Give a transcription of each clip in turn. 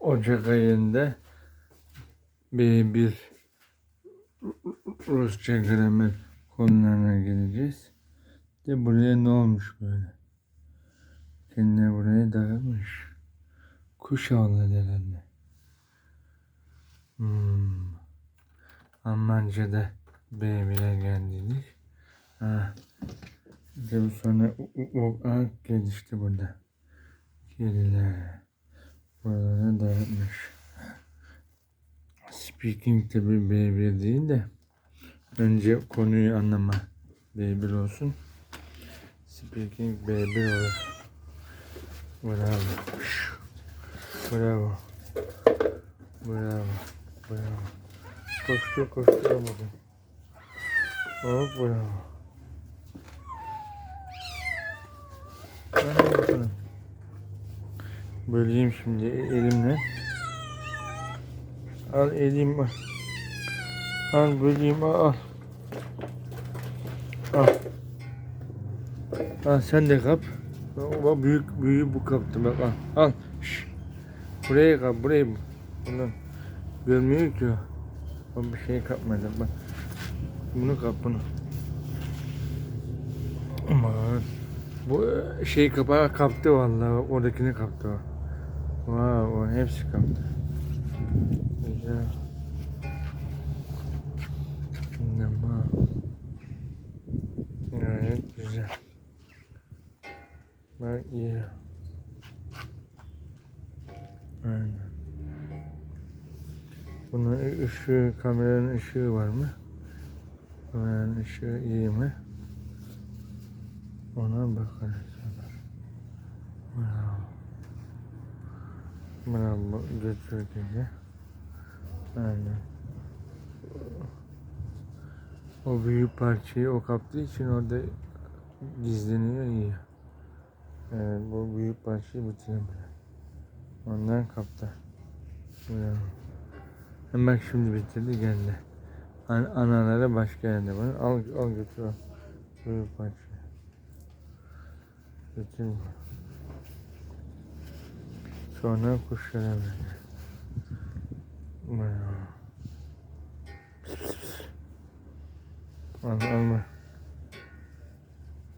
Ocak ayında B1 Rusça gramer konularına geleceğiz. De buraya ne olmuş böyle? Kendine buraya dayamış. Kuş avladı herhalde. Hmm. Almanca'da B1'e geldik. Ha. Tabii sonra u- u- o a gelişti burada. Kediler. Buralara dağıtmış. Speaking tabi B1 değil de önce konuyu anlama B1 olsun. Speaking B1 olur. Bravo. Bravo. Bravo. Bravo. Koştur koştur bakın. Hop bravo. Hadi bakalım. Böleyim şimdi elimle. Al elim al. Al böleyim al. Al. Al. Sen de kap. O büyük büyüğü bu kaptı bak al. Al. Şş. Buraya kap burayı. Bunu görmüyor ki. O bir şey kapmadı bak. Bunu kap bunu. Aman. Bu e, şey kapağı kaptı vallahi. Oradakini kaptı o. Wow, hepsi kaptı. Güzel. Tamam. Gayet güzel. Bak iyi. Aynen. Bunun ışığı, kameranın ışığı var mı? Kameranın ışığı iyi mi? Ona bakarız. Bravo. Bravo. Götür dedi. Aynen. O büyük parçayı o kaptığı için orada gizleniyor iyi. Evet, bu büyük parçayı bitiremedi. Ondan kaptı. Bravo. Hem bak şimdi bitirdi geldi. An anaları başka yerde var. Al, al götür al. Büyük parçayı. Götür. Sonra verir. Bravo. Al alma.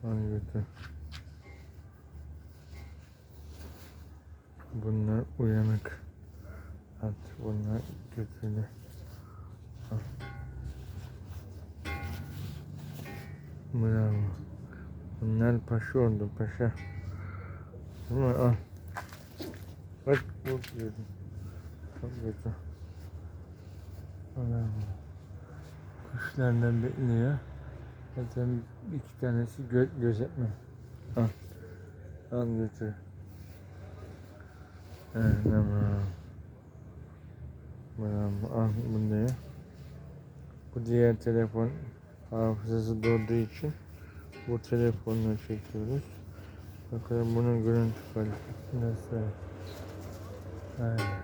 Al götür. Bunlar uyanık. At bunlar götürdü. Al. Bravo. Bunlar paşa oldu paşa. Bunu al. Bak bu. Al götür. Bravo. Kuşlardan bekliyor. Zaten iki tanesi gö gözetme. Al. Al götür. Evet, tamam. Bravo. Al bunu ye. Bu diğer telefon hafızası dolduğu için bu telefonla çekiyoruz. Bakalım bunun görüntü kalitesi nasıl? Aynen.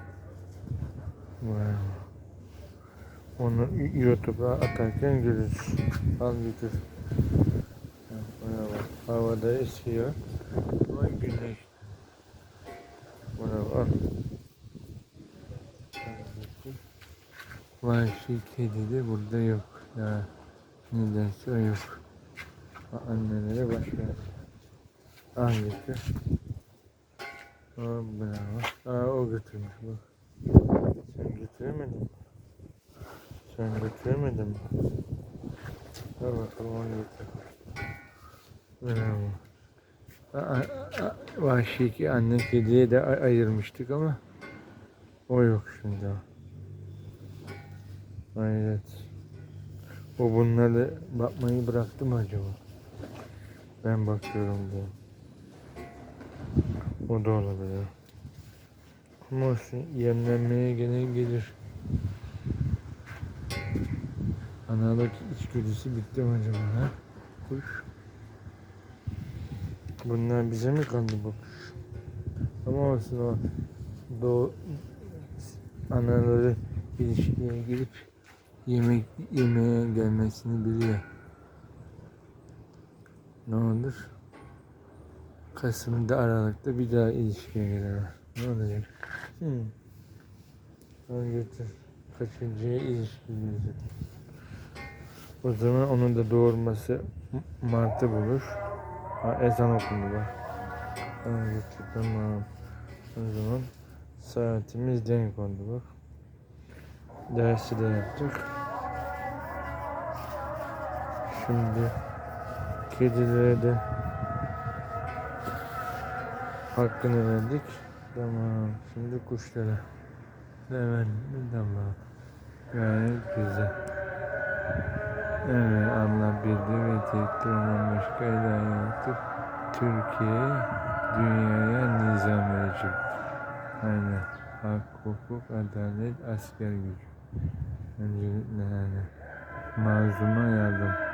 Onu YouTube'a atarken görürüz. Al götür. Bravo. Havada esiyor. Ama güneş. Bravo. Al. Vahşi kedi de burada yok. Ya nedense o yok. Annelere başka. Al götür. Bravo. Aa, o götürmüş bak. Sen götüremedin mi? Sen götüremedin mi? Dur bakalım onu götür. Bravo. Aa, aa, Vahşi ki anne kediye de ay- ayırmıştık ama o yok şimdi. Evet. O bunları bakmayı bıraktı mı acaba? Ben bakıyorum diye. O da olabilir. Ama yemlenmeye gene gelir. Analık içgüdüsü bitti mi acaba ha? Kuş. Bunlar bize mi kaldı bu kuş? Ama olsun o doğu anaları ilişkiye girip yemek yemeye gelmesini biliyor. Ne olur? Kasım'da Aralık'ta bir daha ilişkiye girer. Ne olacak? Hmm. Al götür. Kaçıncıya ilişkimizi. O zaman onun da doğurması Mart'ı bulur. Ha, ezan okundu bak. Al götür tamam. O zaman saatimiz denk oldu bak. Dersi de yaptık. Şimdi kedilere de hakkını verdik. Tamam. Şimdi kuşlara. Evet, tamam. Gayet güzel. Evet, Allah bildi ve tektir ondan başka ilah yoktur. Türkiye dünyaya nizam verecek. Aynen. Hak, hukuk, adalet, asker gücü. Öncelikle yani. Mazluma yardım.